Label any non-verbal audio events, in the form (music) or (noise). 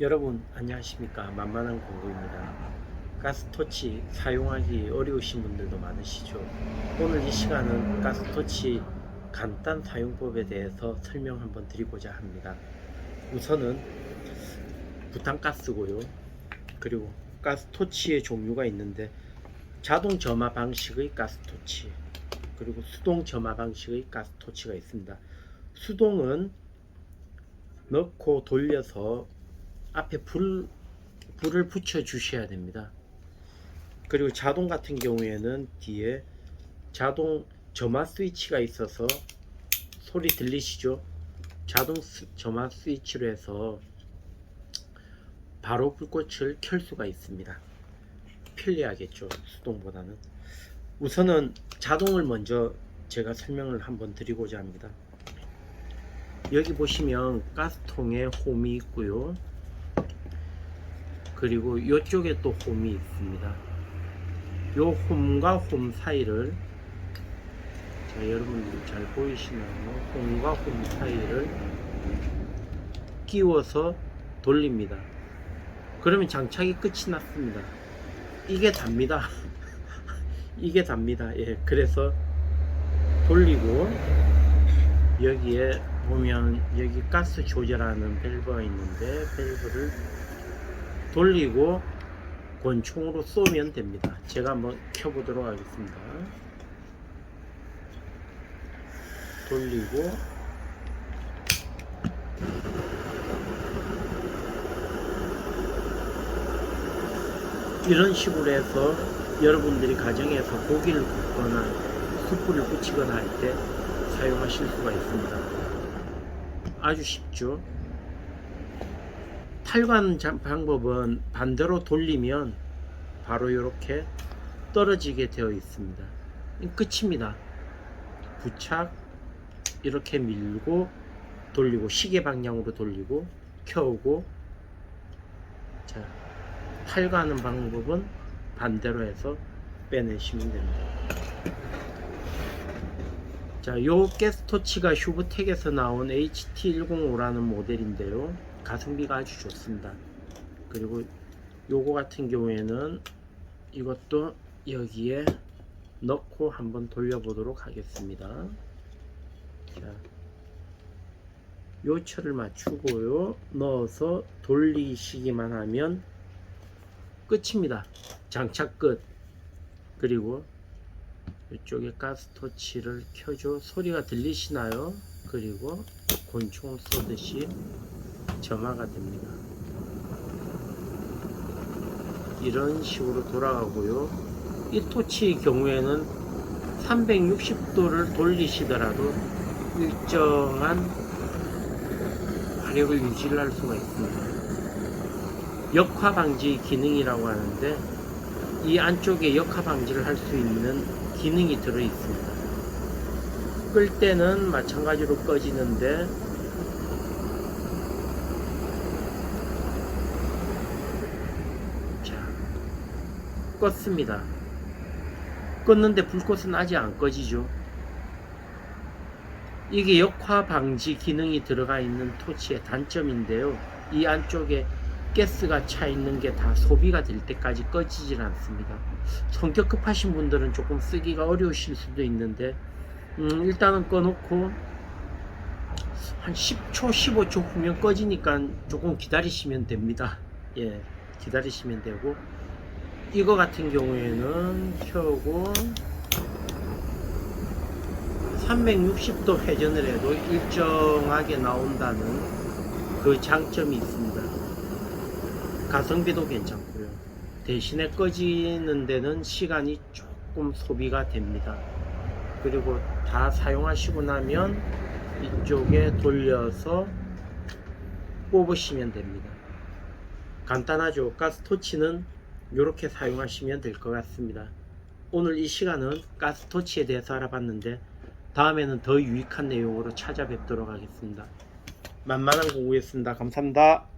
여러분 안녕하십니까? 만만한 공구입니다. 가스토치 사용하기 어려우신 분들도 많으시죠? 오늘 이 시간은 가스토치 간단 사용법에 대해서 설명 한번 드리고자 합니다. 우선은 부탄가스고요. 그리고 가스토치의 종류가 있는데 자동 점화 방식의 가스토치 그리고 수동 점화 방식의 가스토치가 있습니다. 수동은 넣고 돌려서 앞에 불, 불을 붙여 주셔야 됩니다. 그리고 자동 같은 경우에는 뒤에 자동 점화 스위치가 있어서 소리 들리시죠? 자동 스- 점화 스위치로 해서 바로 불꽃을 켤 수가 있습니다. 편리하겠죠, 수동보다는. 우선은 자동을 먼저 제가 설명을 한번 드리고자 합니다. 여기 보시면 가스통에 홈이 있고요. 그리고 이쪽에 또 홈이 있습니다. 요 홈과 홈 사이를 자 여러분들 잘 보이시나요? 홈과 홈 사이를 끼워서 돌립니다. 그러면 장착이 끝이 났습니다. 이게 답니다. (laughs) 이게 답니다. 예, 그래서 돌리고 여기에 보면 여기 가스 조절하는 밸브가 있는데 밸브를 돌리고 권총으로 쏘면 됩니다. 제가 한번 켜보도록 하겠습니다. 돌리고 이런 식으로 해서 여러분들이 가정에서 고기를 굽거나 숯불을 붙이거나 할 때 사용하실 수가 있습니다. 아주 쉽죠. 자- 방법은 반대로 돌리면 바로 이렇게 떨어지게 되어 있습니다. 이 끝입니다. 부착 이렇게 밀고 돌리고 시계 방향으로 돌리고 켜고 자 탈관하는 방법은 반대로 해서 빼내시면 됩니다. 자, 요 가스토치가 휴브텍에서 나온 HT105라는 모델인데요. 가성비가 아주 좋습니다. 그리고 요거 같은 경우에는 이것도 여기에 넣고 한번 돌려보도록 하겠습니다. 자, 요 철을 맞추고요. 넣어서 돌리시기만 하면 끝입니다. 장착 끝. 그리고 이쪽에 가스토치를 켜줘 소리가 들리시나요? 그리고 곤충 쏘듯이 점화가 됩니다. 이런 식으로 돌아가고요. 이 토치의 경우에는 360도를 돌리시더라도 일정한 화력을 유지를 할 수가 있습니다. 역화 방지 기능이라고 하는데 이 안쪽에 역화 방지를 할 수 있는 기능이 들어 있습니다. 끌 때는 마찬가지로 꺼지는데 자 껐습니다. 껐는데 불꽃은 아직 안 꺼지죠. 이게 역화 방지 기능이 들어가 있는 토치의 단점인데요. 이 안쪽에 가스가 차 있는 게 다 소비가 될 때까지 꺼지질 않습니다. 성격 급하신 분들은 조금 쓰기가 어려우실 수도 있는데 음, 일단은 꺼놓고 한 10초, 15초 후면 꺼지니까 조금 기다리시면 됩니다. 예, 기다리시면 되고 이거 같은 경우에는 켜고 360도 회전을 해도 일정하게 나온다는 그 장점이 있습니다. 가성비도 괜찮고요. 대신에 꺼지는 데는 시간이 조금 소비가 됩니다. 그리고 다 사용하시고 나면 이쪽에 돌려서 뽑으시면 됩니다. 간단하죠. 가스토치는 이렇게 사용하시면 될 것 같습니다. 오늘 이 시간은 가스토치에 대해서 알아봤는데 다음에는 더 유익한 내용으로 찾아뵙도록 하겠습니다. 만만한 공부였습니다. 감사합니다.